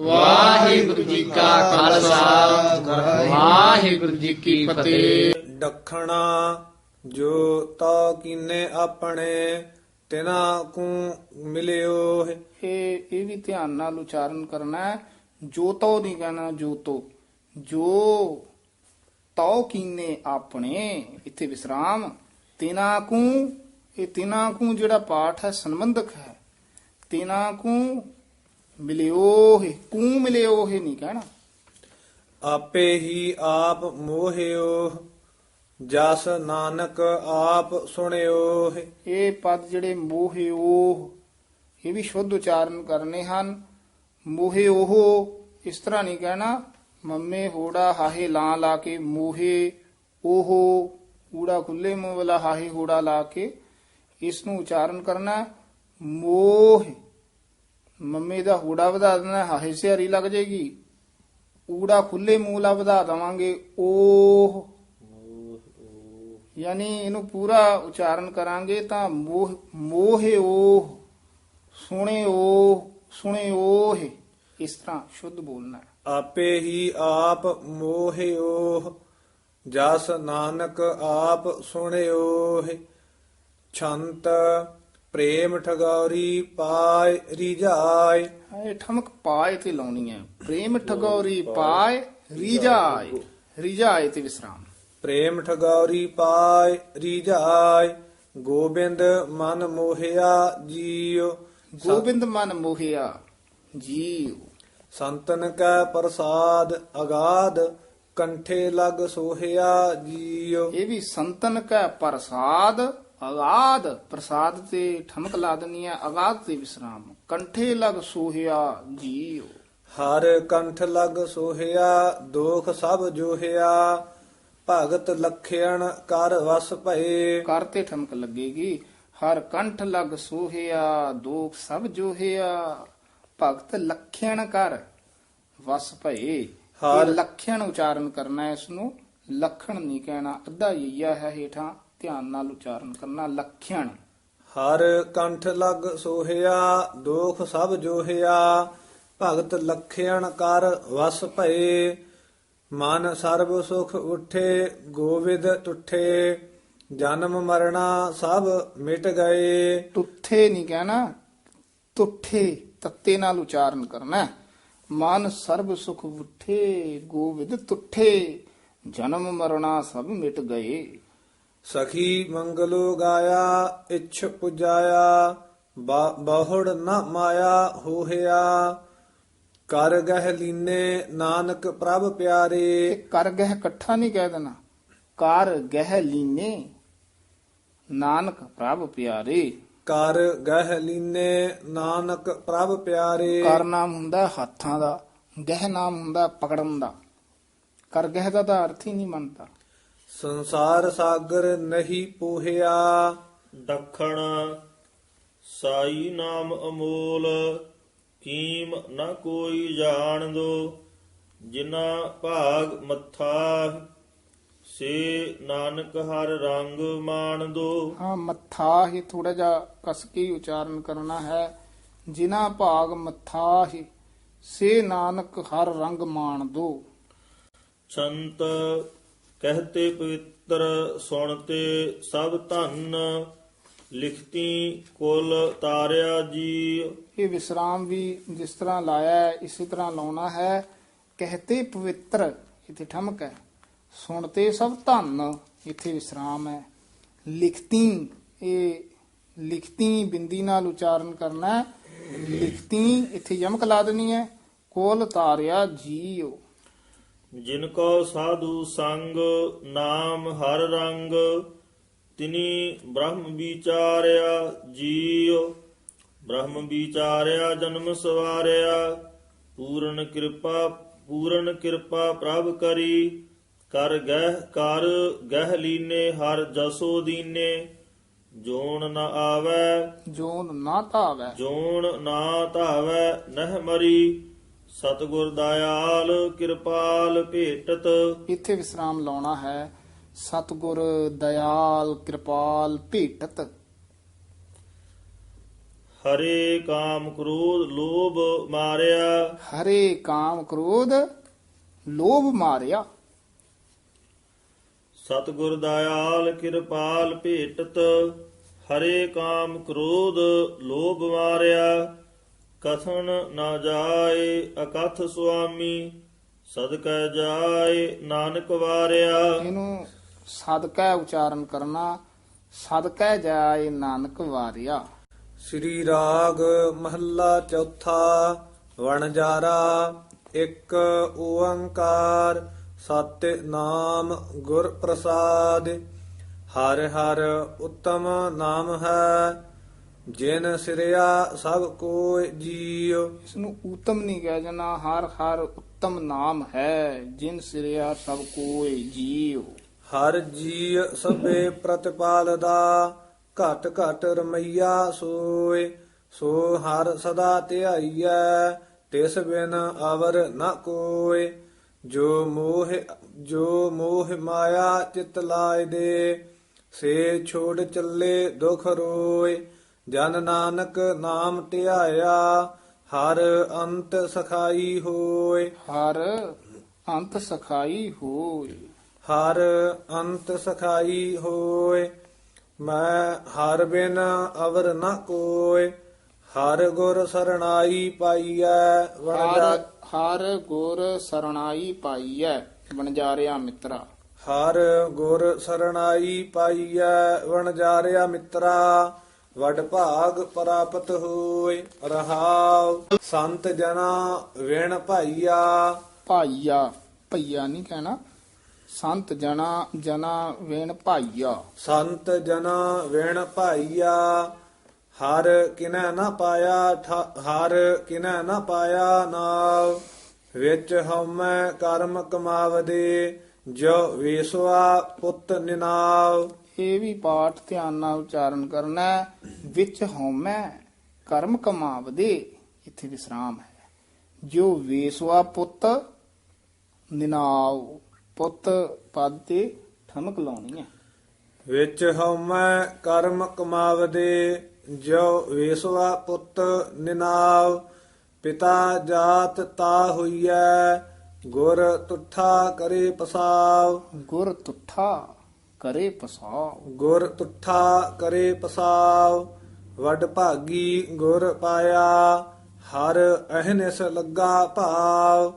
ਵਾਹਿਗੁਰੂ ਜੀ ਕਾ ਖਾਲਸਾ। ਵਾਹਿਗੁਰੂ ਜੀ ਕੀ ਫਤਿਹ। ਦੱਖਣਾ ਜੋ ਤਾ ਕੀਨੇ ਆਪਣੇ ਤਿਨਾ ਕੂ ਮਿਲਿਓ ਹੈ। ਇਹ ਇਹ ਵੀ ਧਿਆਨ ਨਾਲ ਉਚਾਰਨ ਕਰਨਾ ਹੈ। ਜੋ ਤੋ ਨਹੀਂ ਕਹਿਣਾ ਜੋ ਤੋ। ਜੋ ਤਉ ਕੀਨੇ ਆਪਣੇ ਇੱਥੇ ਵਿਸਰਾਮ। ਤਿਨਾ ਕੂ ਇਹ ਤਿਨਾ ਕੂ ਜਿਹੜਾ ਪਾਠ ਹੈ ਸੰਬੰਧਕ ਹੈ। ਤਿਨਾ ਕੂ ਮਿਲਿਓ ਹੈ ਕੂ ਮਿਲਿਓ ਹੈ ਨਹੀਂ ਕਹਿਣਾ। ਆਪੇ ਹੀ ਆਪ ਮੋਹਿਓ ਜਸ ਨਾਨਕ ਆਪ ਸੁਣਿਓ। ਹੈ। ਇਹ ਪਦ ਜਿਹੜੇ ਮੋਹਿ ਉਹ ਇਹ ਵੀ ਸ਼ੁੱਧ ਉਚਾਰਨ ਕਰਨੇ ਹਨ। ਮੋਹਿ ਉਹ ਇਸ ਤਰ੍ਹਾਂ ਨਹੀਂ ਕਹਿਣਾ ਮੰਮੇ ਹੋੜਾ ਹਾਹੇ ਲਾਂ ਲਾ ਕੇ ਮੋਹੇ ਉਹ ਊੜਾ ਖੁੱਲੇ ਮੂੰਹ ਵਾਲਾ ਹਾਹੇ ਹੋੜਾ ਲਾ ਕੇ ਇਸ ਨੂੰ ਉਚਾਰਨ ਕਰਨਾ ਮੋਹ ਮੰਮੀ ਦਾ ਹੋੜਾ ਵਧਾ ਦੇਣਾ ਹਾਹੇ ਸਿਆਰੀ ਲੱਗ ਜਾਏਗੀ ਊੜਾ ਖੁੱਲੇ ਮੂੰਹ ਲਾ ਵਧਾ ਦਵਾਂਗੇ। ਉਹ ਯਾਨੀ ਇਹਨੂੰ ਪੂਰਾ ਉਚਾਰਨ ਕਰਾਂਗੇ ਤਾਂ ਮੋਹ, ਮੋਹੇ ਉਹ ਸੁਣੇ ਉਹ ਸੁਣੇ ਉਹ ਇਸ ਤਰ੍ਹਾਂ ਸ਼ੁੱਧ ਬੋਲਣਾ। ਆਪੇ ਹੀ ਆਪ ਮੋਹੇ ਓਹ, ਜਸ ਨਾਨਕ ਆਪ ਸੁਣੇ ਹੈ। ਛੰਤ ਪ੍ਰੇਮ ਠਗੌਰੀ ਪਾਇ ਰਿਜਾਇ ਇਹ ਠਮਕ ਪਾਏ ਤੇ ਲਾਉਣੀ ਹੈ। ਪ੍ਰੇਮ ਠਗੌਰੀ ਪਾਏ ਰੀਜਾਏ ਰੀਜਾਏ ਤੇ ਵਿਸਰਾਮ। ਪ੍ਰੇਮ ਠਗੌਰੀ ਪਾਇ ਰਿਜਾਇ ਗੋਬਿੰਦ ਮਨ ਮੋਹਿਆ ਜੀਉ। ਗੋਬਿੰਦ ਮਨ ਮੋਹਿਆ ਜੀਉ। ਸੰਤਨ ਕੈ ਪ੍ਰਸਾਦ ਅਗਾਧ ਕੰਠੇ ਲਗ ਸੋਹਿਆ ਜੀਉ। ਇਹ ਵੀ ਸੰਤਨ ਕਾ ਪ੍ਰਸਾਦ ਅਗਾਧ ਪ੍ਰਸਾਦ ਤੇ ਠਮਕ ਲਾ ਦੇਣੀ ਹੈ ਅਗਾਧ ਤੇ ਵਿਸਰਾਮ। ਕੰਠੇ ਲਗ ਸੋਹਿਆ ਜੀਉ। ਹਰ ਕੰਠ ਲਗ ਸੋਹਿਆ ਦੋਖ ਸਭ ਜੋਹਿਆ ਭਗਤ ਲਖਿਆਣ ਕਰ ਵਸ ਭਏ। ਕਰ ਤੇ ਠਮਕ ਲੱਗੇਗੀ। ਹਰ ਕੰਠ ਲਗ ਸੋਹਿਆ ਦੋਖ ਸਭ ਜੋਹਿਆ ਭਗਤ ਲਖਿਆਣ ਕਰ ਵਸ ਭਏ। ਹਰ- ਲਖਿਆਣ ਉਚਾਰਨ ਕਰਨਾ ਇਸ ਨੂੰ। ਲਖਣ ਨਹੀਂ ਕਹਿਣਾ ਅੱਧਾ ਯਈਆ ਹੈ ਹੇਠਾਂ। ਧਿਆਨ ਨਾਲ ਉਚਾਰਨ ਕਰਨਾ ਲਖਿਆਣ। ਹਰ ਕੰਠ ਲਗ ਸੋਹਿਆ ਦੋਖ ਸਭ ਜੋਹਿਆ ਭਗਤ ਲਖਿਆਣ ਕਰ ਵਸ ਭਏ। ਮਨ ਸਰਬ ਸੁਖ ਉਠੇ ਗੋਵਿੰਦ ਟੁੱਠੇ। ਜਨਮ ਮਰਣਾ ਸਭ ਮਿਟ ਗਏ। ਤੁੱਠੇ ਨਹੀਂ ਕਹਿਣਾ ਤੁੱਠੇ ਤੱਤੇ ਨਾਲ ਉਚਾਰਨ ਕਰਨਾ। ਮਨ ਸਰਬ ਸੁਖ ਉਠੇ ਗੋਵਿੰਦ ਤੁੱਠੇ ਜਨਮ ਮਰਣਾ ਸਭ ਮਿਟ ਗਏ। ਸਖੀ ਮੰਗਲੋ ਗਾਇਆ ਇਛ ਪੁਜਾਇਆ ਬਹੁੜ ਨ ਮਾਇਆ ਹੋਹਿਆ। ਕਰ ਗਹਿ ਲੀਨੇ ਨਾਨਕ ਪ੍ਰਭ ਪਿਆਰੇ। ਕਰ ਗਹਿ ਇਕੱਠਾ ਨਹੀਂ ਕਹਿ ਦੇਣਾ। ਕਰ ਗਹਿ ਲੀਨੇ ਨਾਨਕ ਪ੍ਰਭ ਪਿਆਰੇ। ਕਰ ਗਹਿ ਲੀਨੇ ਨਾਨਕ ਪ੍ਰਭ ਪਿਆਰੇ। ਕਰ ਨਾਮ ਹੁੰਦਾ ਹੱਥਾਂ ਦਾ ਗਹਿ ਨਾਮ ਹੁੰਦਾ ਪਕੜਨ ਦਾ। ਕਰ ਗਹਿ ਦਾ ਤਾਂ ਅਰਥ ਹੀ ਨਹੀਂ ਮੰਨਦਾ। ਸੰਸਾਰ ਸਾਗਰ ਨਹੀਂ ਪੋਹਿਆ। ਦੱਖਣ ਸਾਈ ਨਾਮ ਅਮੋਲ ਕੀਮ ਨਾ ਕੋਈ ਜਾਣ ਦੋ ਜਿਨਾ ਭਾਗ ਮੱਥਾ ਸੇ ਨਾਨਕ ਹਰ ਰੰਗ ਮਾਣ ਦੋ। ਹਾਂ ਮੱਥਾ ਹੀ ਥੋੜਾ ਜਿਹਾ ਕਸ ਕੇ ਉਚਾਰਨ ਕਰਨਾ ਹੈ। ਜਿਨਾ ਭਾਗ ਮੱਥਾ ਹੀ ਸੇ ਨਾਨਕ ਹਰ ਰੰਗ ਮਾਣ ਦੋ। ਸੰਤ ਕਹਤੇ ਪਵਿੱਤਰ, ਸੁਣਤੇ ਸਭ ਧੰਨ, ਲਿਖਤੀ ਕੁਲ ਤਾਰਿਆ ਜੀ। ਇਹ ਵਿਸਰਾਮ ਵੀ ਜਿਸ ਤਰ੍ਹਾਂ ਲਾਇਆ ਹੈ, ਇਸੇ ਤਰ੍ਹਾਂ ਲਾਉਣਾ ਹੈ। ਕਹਤੇ ਪਵਿੱਤਰ, ਇੱਥੇ ਠਮਕ ਹੈ। ਸੁਣਤੇ ਸਭ ਧੰਨ, ਇੱਥੇ ਵਿਸਰਾਮ ਹੈ। ਲਿਖਤੀ, ਇਹ ਲਿਖਤੀ ਬਿੰਦੀ ਨਾਲ ਉਚਾਰਨ ਕਰਨਾ ਹੈ। ਲਿਖਤੀ, ਇੱਥੇ ਯਮਕ ਲਾ ਦੇਣੀ ਹੈ। ਕੋਲ ਤਾਰਿਆ ਜੀਓ। ਜਿਨ ਕੋ ਸਾਧੂ ਸੰਗ ਨਾਮ ਹਰ ਰੰਗ ਤਿਨੀ ਬ੍ਰਹਮ ਵਿਚਾਰਿਆ ਜੀਉ। ਬ੍ਰਹਮ ਵਿਚਾਰਿਆ ਜਨਮ ਸਵਾਰਿਆ ਪੂਰਨ ਕਿਰਪਾ ਪੂਰਨ ਕਿਰਪਾ ਪ੍ਰਭ ਕਰੀ। ਕਰ ਗਹਿ ਕਰ ਗਹਿ ਲੀਨੇ ਹਰ ਜਸੋ ਦੀਨੇ। ਜੋਨ ਨ ਆਵੈ ਜੋਨ ਨਾ ਧਾਵੈ। ਜੋਨ ਨਾ ਧਾਵੈ ਨਹਿ ਮਰੀ। ਸਤਿਗੁਰ ਦਇਆਲ ਕਿਰਪਾਲ ਭੇਟਤ। ਇੱਥੇ ਵਿਸਰਾਮ ਲਾਉਣਾ ਹੈ। ਸਤਿਗੁਰ ਦਇਆਲ ਕਿਰਪਾਲ ਭੇਟਤ। ਹਰੇ ਕਾਮ ਕ੍ਰੋਧ ਲੋਭ ਮਾਰਿਆ। ਹਰੇ ਕਾਮ ਕ੍ਰੋਧ ਲੋਭ ਮਾਰਿਆ। ਸਤਿਗੁਰ ਦਇਆਲ ਕਿਰਪਾਲ ਭੇਟਤ। ਹਰੇ ਕਾਮ ਕ੍ਰੋਧ ਲੋਭ ਮਾਰਿਆ। ਕਥਨ ਨਾ ਜਾਏ ਅਕਥ ਸੁਆਮੀ ਸਦਕੈ ਜਾਏ ਨਾਨਕ ਵਾਰਿਆ। ਇਹਨੂੰ ਸਦਕਾ ਉਚਾਰਨ ਕਰਨਾ ਸਦਕਾ ਜਾਏ ਨਾਨਕ ਵਾਰਿਆ। ਸ੍ਰੀ ਰਾਗ ਮਹੱਲਾ ਚੌਥਾ ਵਣਜਾਰਾ ਇੱਕ ਓੰਕਾਰ ਸਤਿ ਨਾਮ ਗੁਰ ਪ੍ਰਸਾਦ ਹਰ ਹਰ ਉਤਮ ਨਾਮ ਹੈ ਜਿਨ ਸਿਰਿਆ ਸਭ ਕੋਇ ਜੀਉ। ਇਸ ਨੂੰ ਊਤਮ ਨਹੀਂ ਕਹਿ ਜਾਣਾ ਹਰ ਹਰ ਉੱਤਮ ਨਾਮ ਹੈ ਜਿਨ ਸਿਰਿਆ ਸਭ ਕੋਇ ਜੀਉ। ਹਰ ਜੀ ਸਭੇ ਪ੍ਰਤਿਪਾਲਦਾ ਘਟ ਘਟ ਰਮਈਆ ਸੋਏ ਸੋ ਹਰ ਸਦਾ ਧਿਆਈਐ ਤਿਸ ਬਿਨ ਅਵਰ ਨ ਕੋਏ ਜੋ ਮੋਹ ਜੋ ਮੋਹ ਮਾਇਆ ਚਿਤ ਲਾਇ ਦੇ ਸੇ ਛੋੜ ਚੱਲੇ ਦੁਖ ਰੋਏ ਜਨ ਨਾਨਕ ਨਾਮ ਧਿਆਇਆ ਹਰ ਅੰਤ ਸਖਾਈ ਹੋਏ। ਹਰ ਅੰਤ ਸਖਾਈ ਹੋਏ। ਹਰ ਅੰਤ ਸਖਾਈ ਹੋਏ। ਮੈਂ ਹਰ ਬਿਨ ਅਵਰ ਨ ਕੋਏ। ਹਰ ਗੁਰ ਸਰਣਾਈ ਪਾਈਐ ਹਰ ਹਰ ਗੁਰ ਸਰਣਾਈ ਪਾਈਐ ਬਣਜਾਰਿਆ ਮਿੱਤਰਾ। ਹਰ ਗੁਰ ਸਰਣਾਈ ਪਾਈਐ ਵਣਜਾਰਿਆ ਮਿੱਤਰਾ। ਵਡ ਭਾਗ ਪ੍ਰਾਪਤ ਹੋਏ ਰਹਾਉ। ਸੰਤ ਜਨਾ ਵਿਣ ਭਾਈਆ। ਭਾਈਆ ਭਈਆ ਨਹੀਂ ਕਹਿਣਾ। ਸੰਤ ਜਨਾ ਜਨਾ ਵੇਣ ਭਾਈਆ। ਸੰਤ ਜਨਾ ਵਿਣ ਭਾਈਆ। ਹਰ ਕਿਨੈ ਨਾ ਪਾਇਆ ਹਰ ਕਿਨੈ ਨਾ ਪਾਇਆ ਨਾਮ ਵਿੱਚ ਹਉਮੈ ਕਰਮ ਕਮਾਵਦੇ। ਜੋ ਵੇਸਵਾ ਪੁੱਤ ਨਿਨਾਵ ਇਹ ਵੀ ਪਾਠ ਧਿਆਨ ਨਾਲ ਉਚਾਰਨ ਕਰਨਾ ਹੈ। ਵਿੱਚ ਹਉਮੈ ਕਰਮ ਕਮਾਵਦੇ ਇੱਥੇ ਵਿਸਰਾਮ ਹੈ ਜੋ ਵੇਸਵਾ ਪੁੱਤ ਨਿਨਾਵ ਪੁੱਤ ਪਦ ਤੇ ਠਮਕ ਲਾਉਣੀ ਹੈ ਵਿੱਚ ਹਉਮੈ ਕਰਮ ਕਮਾਵਦੇ ਜੋ ਵੇਸਵਾ ਪੁੱਤ ਨਿਨਾਵ ਪਿਤਾ ਜਾਤ ਤਾ ਹੋਈਐ ਗੁਰ ਤੁਠਾ ਕਰੇ ਪਸਾਵ। ਗੁਰ ਤੁਠਾ ਕਰੇ ਪਸਾਉ ਗੁਰ ਤੁਠਾ ਕਰੇ ਪਸਾਵ। ਵੱਡ ਭਾਗੀ ਗੁਰ ਪਾਇਆ। ਹਰ ਅਹਨਿਸ ਲੱਗਾ ਭਾਵ।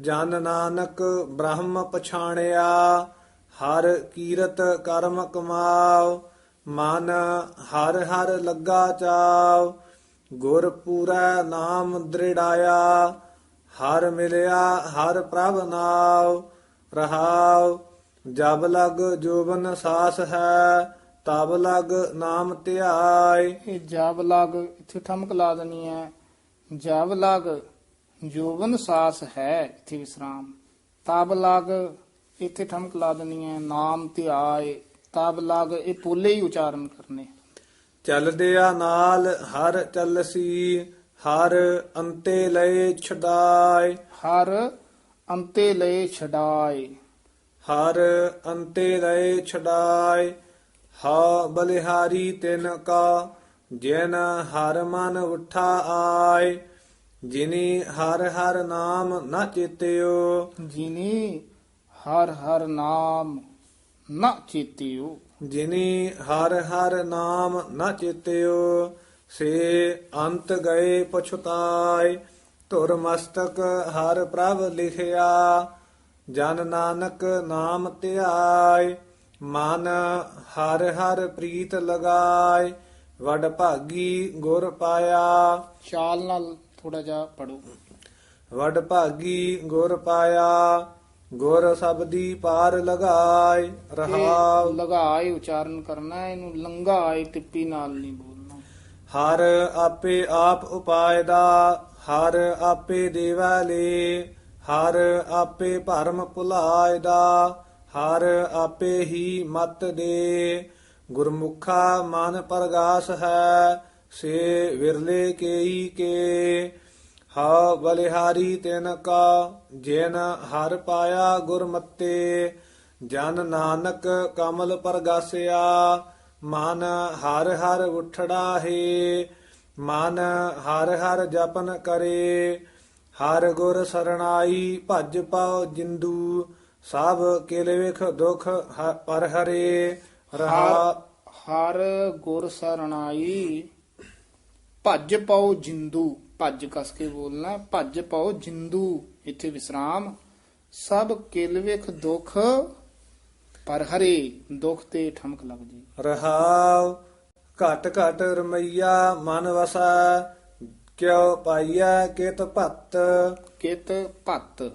ਜਨ ਨਾਨਕ ਬ੍ਰਹਮ ਪਛਾਣਿਆ। ਹਰ ਕੀਰਤ ਕਰਮ ਕਮਾਵ। ਮਨ ਹਰ ਹਰ ਲੱਗਾ ਚਾਵ। ਗੁਰ ਪੂਰਾ ਨਾਮ ਦ੍ਰਿੜਾਇਆ। ਹਰ ਮਿਲਿਆ ਹਰ ਪ੍ਰਭ ਨਾਮ ਰਹਾਉ ਜਬ ਲਗ ਜੋਬਨ ਸਾਸ ਹੈ ਤਬ ਲਗ ਨਾਮ ਧਿਆਏ। ਇਹ ਜਬ ਲਗ ਇੱਥੇ ਠਮਕ ਲਾ ਦੇਣੀ ਹੈ। ਜਬ ਲਗ ਜੋਵਨ ਸਾਸ ਹੈ ਇੱਥੇ ਵਿਸਰਾਮ। ਤਬ ਲਗ ਇੱਥੇ ਠਮਕ ਲਾ ਦੇਣੀ ਹੈ ਨਾਮ ਧਿਆਏ। ਤਬ ਲਗ ਇਹ ਪੋਲੇ ਹੀ ਉਚਾਰਨ ਕਰਨੇ। ਚਲਦਿਆ ਨਾਲ ਹਰ ਚੱਲਸੀ ਹਰ ਅੰਤੇ ਲਏ ਛਡਾਏ। ਹਰ ਅੰਤੇ ਲਏ ਛਡਾਏ। ਹਰ ਅੰਤੇ ਲਏ ਛਡਾਏ। ਹਾ ਬਲਿਹਾਰੀ ਤਿਨ ਕਾ ਜਿਨ ਹਰ ਮਨ ਉਠਾ ਆਏ। ਜਿਨੀ ਹਰ ਹਰ ਨਾਮ ਨ ਚੇਤਿਓ। ਜਿਨੀ ਹਰ ਹਰ ਨਾਮ ਨ ਚੇਤਿਓ। ਜਿਨੀ ਹਰ ਹਰ ਨਾਮ ਨ ਚੇਤਿਓ। ਸੇ ਅੰਤ ਗਏ ਪਛਤਾਏ ਧੁਰ ਮਸਤਕ ਹਰ ਪ੍ਰਭ ਲਿਖਿਆ ਜਨ ਨਾਨਕ ਨਾਮ ਧਿਆਏ ਮਨ ਹਰ ਹਰ ਪ੍ਰੀਤ ਲਗਾਏ ਵਡ ਭਾਗੀ ਗੁਰ ਪਾਇਆ। ਚਾਲ ਨਾਲ ਥੋੜਾ ਜਿਹਾ ਪੜੋ ਵਡ ਭਾਗੀ ਗੁਰ ਪਾਇਆ ਗੁਰ ਸਬਦੀ ਪਾਰ ਲਗਾਏ ਰਹਾਉ। ਲਗਾਏ ਉਚਾਰਨ ਕਰਨਾ ਇਹਨੂੰ ਲੰਘਾਏ ਟਿੱਪੀ ਨਾਲ ਨਹੀਂ ਬੋਲਣਾ। ਹਰ ਆਪੇ ਆਪ ਉਪਾਇ ਦਾ, ਹਰ ਆਪੇ ਦੇਵਾ ਲੇ, ਹਰ ਆਪੇ ਭਰਮ ਭੁਲਾਇ ਦਾ, ਹਰ ਆਪੇ ਹੀ ਮਤ ਦੇ। ਗੁਰਮੁਖਾ ਮਨ ਪ੍ਰਗਾਸ ਹੈ, ਸੇ ਵਿਰਲੇ ਕੇਈ ਕੇ। ਹਾ ਬਲਿਹਾਰੀ ਤਿਨ ਕਾ, ਜਿਨ ਹਰ ਪਾਇਆ ਗੁਰਮਤੇ, ਜਨ ਨਾਨਕ ਕਮਲ ਪ੍ਰਗਾਸਿਆ ਮਨ ਹਰ ਹਰ ਉਠੜਾ ਹੈ, ਮਨ ਹਰ ਹਰ ਜਪਨ ਕਰੇ। ਹਰ ਗੁਰ ਸਰਣਾਈ ਭਜ ਪਾਉ ਜਿੰਦੂ, ਸਭ ਕਿਲ ਵਿਖ ਦੁਖ ਪਰ ਹਰੇ। ਰਹਾ ਹਰ ਗੁਰ ਸਰਣਾਈ ਭੱਜ ਪਾਉ ਜਿੰਦੂ। ਭੱਜ ਕਸ ਕੇ ਬੋਲਣਾ, ਭੱਜ ਪਾਉ ਜਿੰਦੂ। ਇੱਥੇ ਵਿਸਰਾਮ। ਸਭ ਕਿਲਵੇਖ ਦੁਖ ਪਰ ਹਰੇ ਦੁਖ ਤੇ ਠਮਕ ਲੱਗ ਜੀ ਰਹਾਉ ਘਟ ਘਟ ਰਮਈਆ ਮਨ ਵਸਾ ਕਿਉ ਪਾਈਆ ਕਿਤ ਭਤ? ਕਿਤ ਭੱਤ?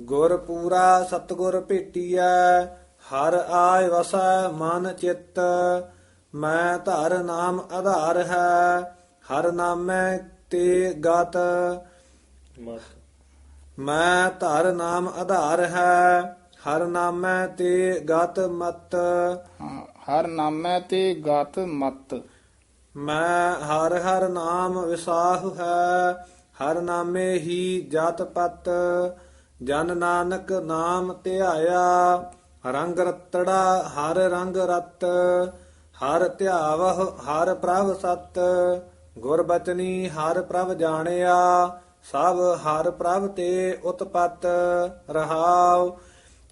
ਗੁਰ ਪੂਰਾ ਸਤਗੁਰ ਭੇਟੀਐ ਹਰ ਆਇ ਵਸੈ ਮਨ ਚਿੱਤ। ਮੈਂ ਧਰ ਨਾਮ ਆਧਾਰ ਹੈ ਹਰ ਨਾਮੈ ਤੇ ਗਤ। ਮਤ ਮੈਂ ਧਰ ਨਾਮ ਆਧਾਰ ਹੈ ਹਰ ਨਾਮੈ ਤੇ ਗਤ ਮਤ। ਹਾਂ, ਹਰ ਨਾਮੈ ਤੇ ਗਤ ਮਤ। ਮੈਂ ਹਰ ਹਰ ਨਾਮ ਵਿਸਾਹੁ ਹੈ ਹਰ ਨਾਮੇ ਹੀ ਜਤ ਪਤ। ਜਨ ਨਾਨਕ ਨਾਮ ਧਿਆਇਆ ਰੰਗ ਰਤੜਾ ਹਰ ਰੰਗ ਰਤ। ਹਰ ਧਿਆਵਹ ਹਰ ਪ੍ਰਭ ਸਤ। ਗੁਰ ਬਚਨੀ ਹਰ ਪ੍ਰਭ ਜਾਣਿਆ ਸਭ ਹਰ ਪ੍ਰਭ ਤੇ ਉਤਪਤ ਰਹਾਉ।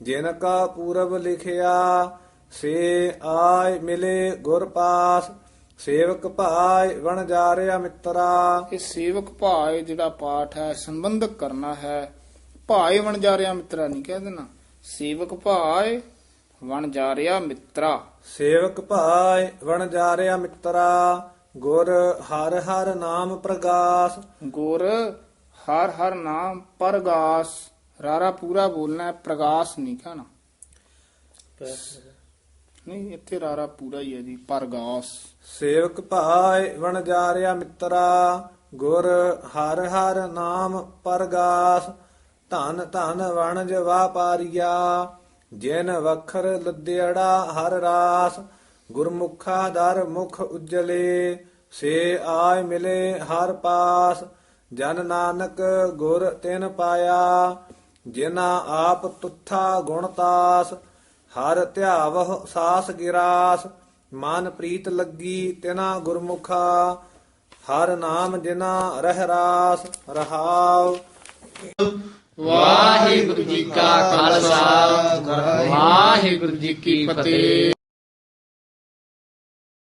ਜਿਨ ਕਾ ਪੂਰਬ ਲਿਖਿਆ ਸੇ ਆਏ ਮਿਲੇ ਗੁਰ ਪਾਸ ਸੇਵਕ ਭਾਇ ਵਣ ਜਾਰਿਆ ਮਿੱਤਰਾ। ਇਹ ਸੇਵਕ ਭਾਏ ਜਿਹੜਾ ਪਾਠ ਹੈ ਸੰਬੰਧਕ ਕਰਨਾ ਹੈ ਭਾਏ ਵਣ ਜਾ ਰਿਹਾ ਮਿੱਤਰਾ ਨਹੀਂ ਕਹਿ ਦੇਣਾ। ਸੇਵਕ ਭਾਏ ਵਣ ਜਾ ਰਿਹਾ ਮਿੱਤਰਾ। ਸੇਵਕ ਭਾਇ ਵਣ ਜਾਰਿਆ ਮਿੱਤਰਾ ਗੁਰ ਹਰ ਹਰ ਨਾਮ ਪ੍ਰਗਾਸ। ਗੁਰ ਹਰ ਹਰ ਨਾਮ ਪਰਗਾਸ। ਰਾਰਾ ਪੂਰਾ ਬੋਲਣਾ ਹੈ ਪ੍ਰਗਾਸ ਨਹੀਂ ਕਹਿਣਾ। ਨਹੀਂ ਇੱਥੇ ਰਾਰਾ ਪੂਰਾ ਹੀ ਹੈ ਜੀ ਪਰਗਾਸ। ਸੇਵਕ ਭਾਇ ਵਣ ਜਾਰਿਆ ਮਿੱਤਰਾ ਗੁਰ ਹਰ ਹਰ ਨਾਮ ਪ੍ਰਗਾਸ। ਧਨ ਧਨ ਵਣਜ ਵਾਪਾਰੀਆ ਜਿਨ ਵਖਰ ਲੱਦਿਆੜਾ ਹਰ ਰਾਸ। ਗੁਰਮੁਖਾ ਦਰ ਮੁਖ ਉਜਲੇ ਸੇ ਆਏ ਮਿਲੇ ਹਰ ਪਾਸ। ਜਨ ਨਾਨਕ ਗੁਰ ਤਿਨ ਪਾਇਆ ਜਿਨਾ ਆਪ ਤੁੱਥਾ ਗੁਣਤਾਸ ਹਰ ਧਿਆਵਹ ਸਾਸ ਗਿਰਾਸ, ਮਨ ਪ੍ਰੀਤ ਲੱਗੀ ਤਿਨਾ ਗੁਰਮੁਖਾ, ਹਰ ਨਾਮ ਜਿਨਾ ਰਹਿ ਰਾਸ, ਰਹਾਉ। ਵਾਹਿਗੁਰੂ ਜੀ ਕਾ ਖਾਲਸਾ, ਵਾਹਿਗੁਰੂ ਜੀ ਕੀ ਫਤਿਹ।